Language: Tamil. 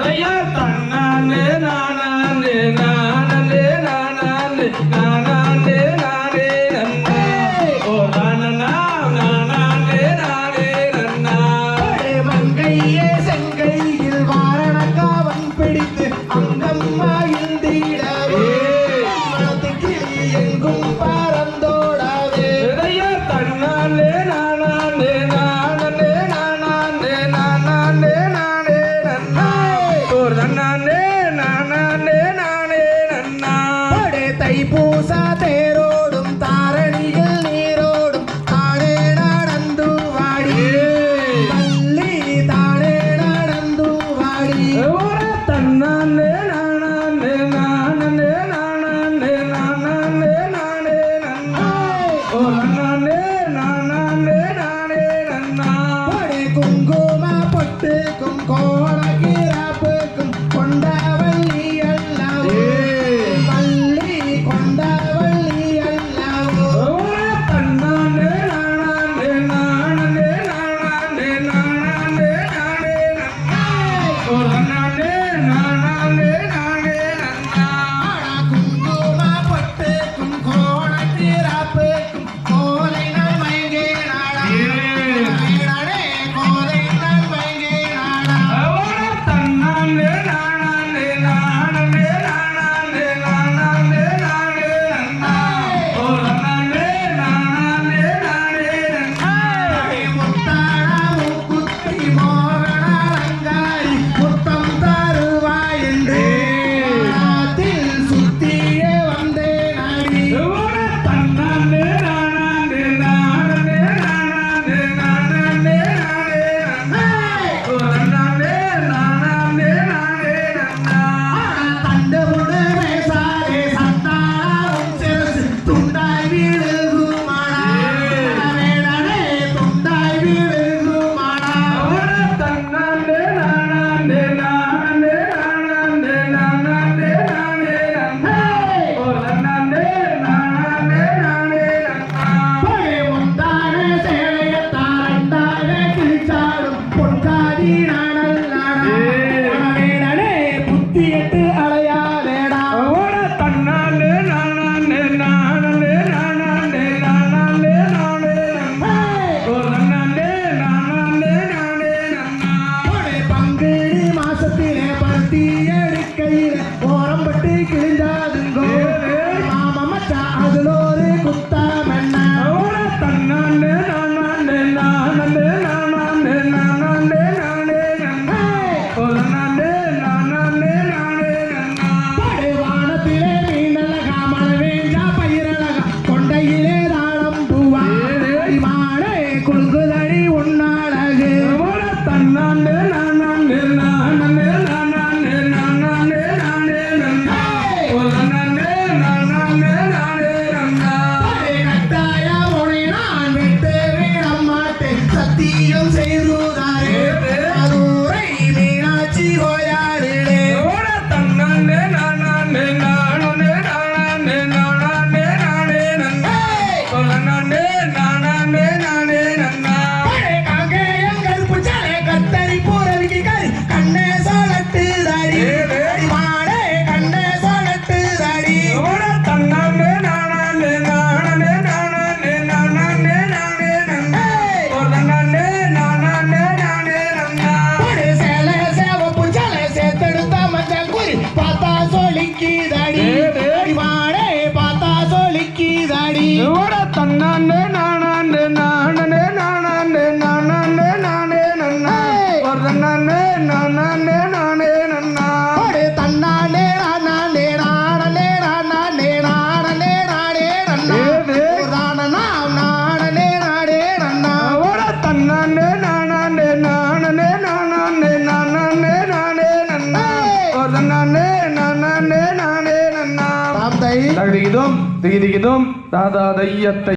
தலையா தன்னானே நான் தை பூச தேரோடும் தாரணியில் நீரோடும் தானே நடந்து வாடி. பள்ளி தானே நடந்து வாடி. தன்னானே நானே நானே நானே நானே நானே ஓ நானே நானே நானே நன்னா. குங்கும பொட்டு குங்கோ no கீதாடி. தழுதியதும் தீதியதும் தாதாதையத்தை